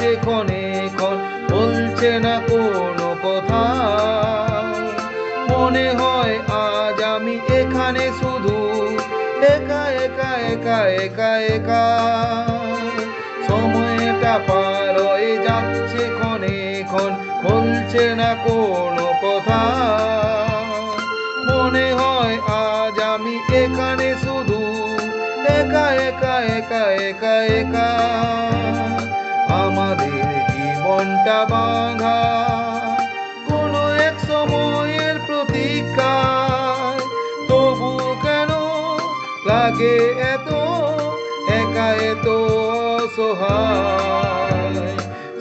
হয়ে ক্ষণে ক্ষণ বলছে না কোনো কথা। মনে হয় আজ আমি এখানে শুধু একা একা একা একা একা। সময়টা পার হয়ে যাচ্ছে ক্ষণে ক্ষণ বলছে না কোনো কথা। মনে হয় আজ আমি এখানে শুধু একা একা একা একা একা। আমাদের জীবনটা বাঁধা। কোনো এক সময়ের প্রতীক্ষায় তবু কেন লাগে এত? একা এত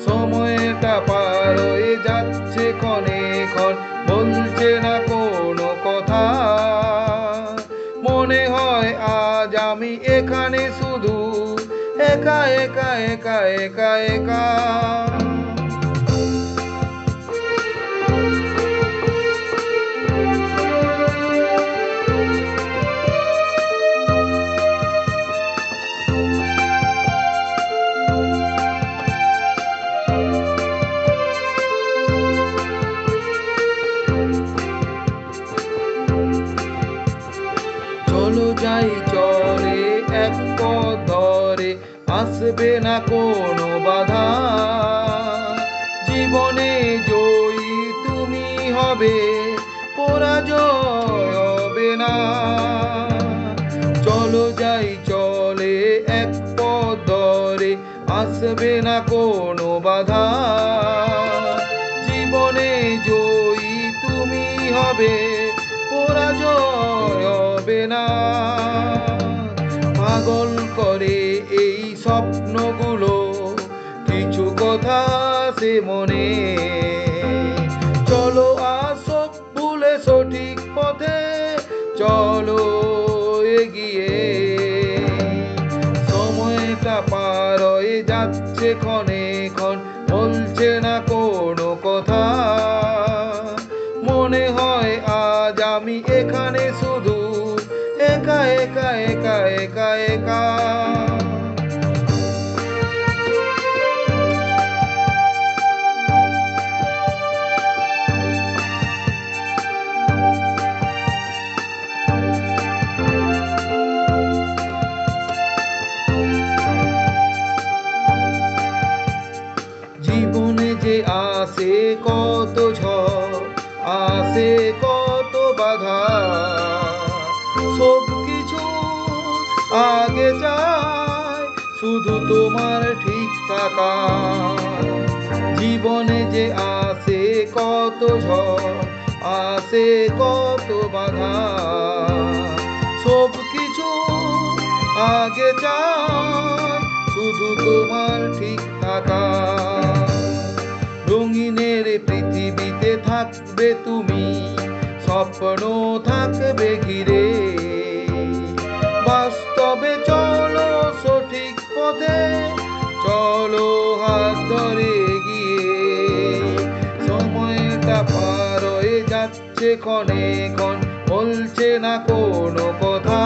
সময়টা পার হয়ে যাচ্ছে ক্ষণে ক্ষণ, বলছে না একা একা একা একা একা চলো যাই আসবে না কোনো বাধা। জীবনে জয়ী তুমি হবে, পরাজয় হবে না। চলো যাই, চলে এক পথ ধরে আসবে না কোনো বাধা। জীবনে জয়ী তুমি হবে, পরাজয় হবে না। পাগল করে এই স্বপ্নগুলো, কিছু কথা সে মনে। চলো আসক ভুলে সঠিক পথে, চলো এগিয়ে। সময়টা পার হয়ে যাচ্ছে ক্ষণে ক্ষণ, বলছে না কোনো কথা। মনে হয় আজ আমি এখানে শুধু একা একা একা একা একা। আসে কত ঝড়, আসে কত বাধা। সব কিছু আগে যায় শুধু তোমার ঠিক থাকা। জীবনে যে আসে কত ঝড়, আসে কত বাধা। সব কিছু আগে যায় শুধু তোমার ঠিক থাকা। পৃথিবীতে থাকবে তুমি, স্বপ্ন থাকবে ঘিরে। বাস্তবে চলো সঠিক পথে, চলো হাত ধরে গিয়ে সময়টা পার হয়ে যাচ্ছে ক্ষণে ক্ষণ, বলছে না কোনো কথা।